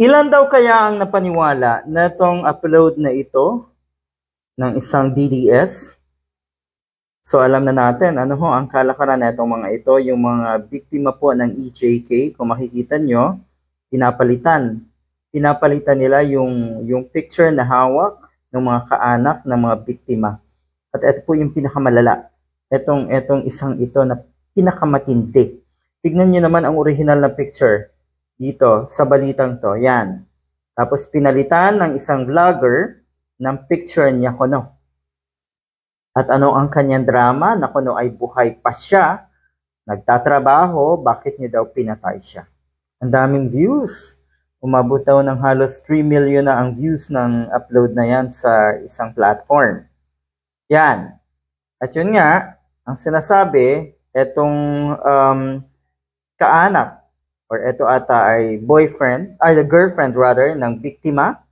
Ilan daw kaya ang napaniwala na itong upload na ito ng isang DDS? So alam na natin, ano ho, ang kalakaran na itong mga ito, yung mga biktima po ng EJK, kung makikita nyo, pinapalitan. Pinapalitan nila yung, yung picture na hawak ng mga kaanak ng mga biktima. At ito po yung pinakamalala. Itong, itong isang ito na pinakamatindi. Tignan nyo naman ang original na picture dito sa balitang to. Yan. Tapos pinalitan ng isang vlogger ng picture niya kuno. At ano ang kanyang drama na kuno ay buhay pa siya, nagtatrabaho, bakit niya daw pinatay siya. Ang daming views. Umabot daw ng halos 3 million na ang views ng upload na yan sa isang platform. Yan. At yun nga, ang sinasabi, etong um, kaanak or ito ata ay boyfriend, ay the girlfriend rather ng biktima.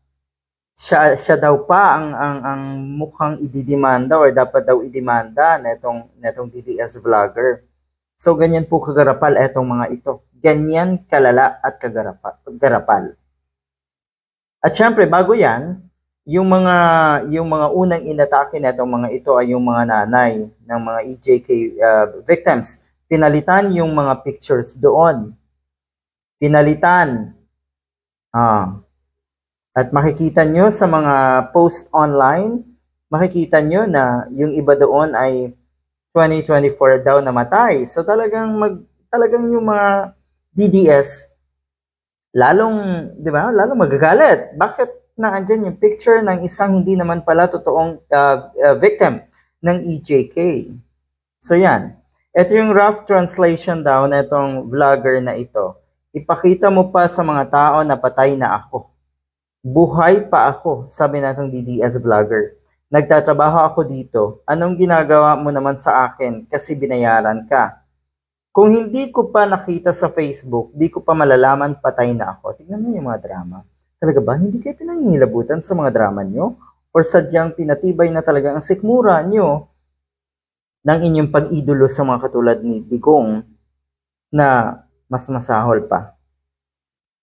Siya, siya daw pa ang, ang, ang mukhang ididimanda or dapat daw idimanda na itong DDS vlogger. So ganyan po kagarapal etong mga ito. Ganyan kalala at kagarapal. kagarapal. At syempre bago yan, yung mga yung mga unang inatake na itong mga ito ay yung mga nanay ng mga EJK uh, victims. Pinalitan yung mga pictures doon pinalitan. Ah. At makikita nyo sa mga post online, makikita nyo na yung iba doon ay 2024 daw namatay. So talagang mag talagang yung mga DDS lalong, 'di ba? Lalong magagalit. Bakit na yung picture ng isang hindi naman pala totoong uh, uh, victim ng EJK? So yan. Ito yung rough translation daw na itong vlogger na ito ipakita mo pa sa mga tao na patay na ako. Buhay pa ako, sabi natong DDS vlogger. Nagtatrabaho ako dito. Anong ginagawa mo naman sa akin kasi binayaran ka? Kung hindi ko pa nakita sa Facebook, di ko pa malalaman patay na ako. Tingnan mo yung mga drama. Talaga ba? Hindi kayo pinangingilabutan sa mga drama nyo? Or sadyang pinatibay na talaga ang sikmura nyo ng inyong pag-idolo sa mga katulad ni Digong na mas masahol pa.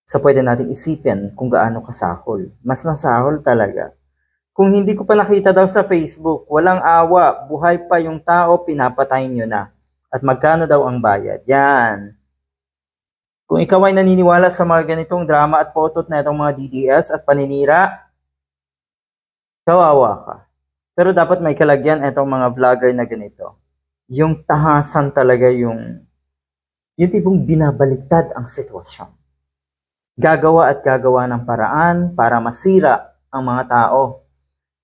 Sa pwede nating isipin kung gaano kasahol. Mas masahol talaga. Kung hindi ko pa nakita daw sa Facebook, walang awa, buhay pa yung tao, pinapatay nyo na. At magkano daw ang bayad? Yan. Kung ikaw ay naniniwala sa mga ganitong drama at potot na itong mga DDS at paninira, kawawa ka. Pero dapat may kalagyan itong mga vlogger na ganito. Yung tahasan talaga yung yung tipong binabaliktad ang sitwasyon. Gagawa at gagawa ng paraan para masira ang mga tao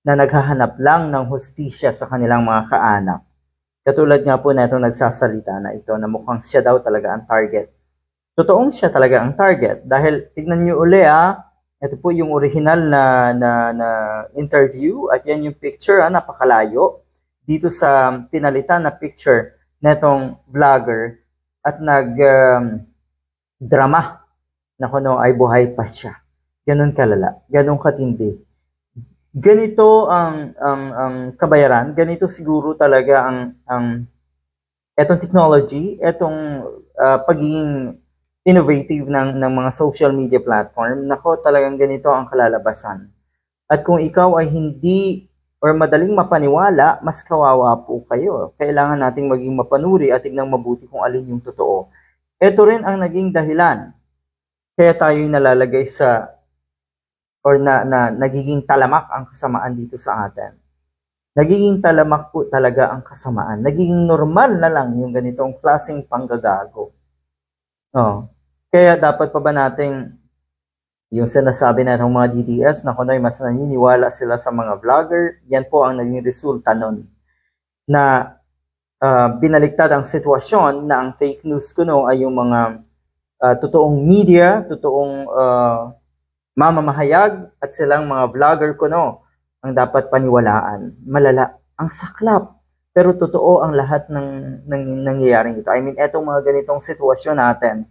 na naghahanap lang ng hustisya sa kanilang mga kaanak. Katulad nga po na itong nagsasalita na ito na mukhang siya daw talaga ang target. Totoong siya talaga ang target dahil tignan nyo uli ah, ito po yung original na, na, na interview at yan yung picture ah, napakalayo dito sa pinalitan na picture na itong vlogger at nag um, na kuno ay buhay pa siya. Ganon kalala, ganon katindi. Ganito ang ang ang kabayaran, ganito siguro talaga ang ang etong technology, etong uh, pagiging innovative ng ng mga social media platform. Nako, talagang ganito ang kalalabasan. At kung ikaw ay hindi or madaling mapaniwala, mas kawawa po kayo. Kailangan nating maging mapanuri at tignan mabuti kung alin yung totoo. Ito rin ang naging dahilan. Kaya tayo'y nalalagay sa or na, na nagiging talamak ang kasamaan dito sa atin. Nagiging talamak po talaga ang kasamaan. Nagiging normal na lang yung ganitong klaseng panggagago. Oh. Kaya dapat pa ba nating yung sinasabi na ng mga DDS na kunoy mas naniniwala sila sa mga vlogger, yan po ang naging resulta nun. Na uh, binaliktad ang sitwasyon na ang fake news kuno ay yung mga uh, totoong media, totoong uh, mamamahayag at silang mga vlogger kuno ang dapat paniwalaan. Malala, ang saklap. Pero totoo ang lahat ng, ng nangyayaring ito. I mean, etong mga ganitong sitwasyon natin,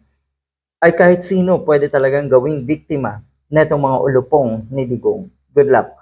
ay kahit sino pwede talagang gawing biktima na itong mga ulupong ni Digong. Good luck.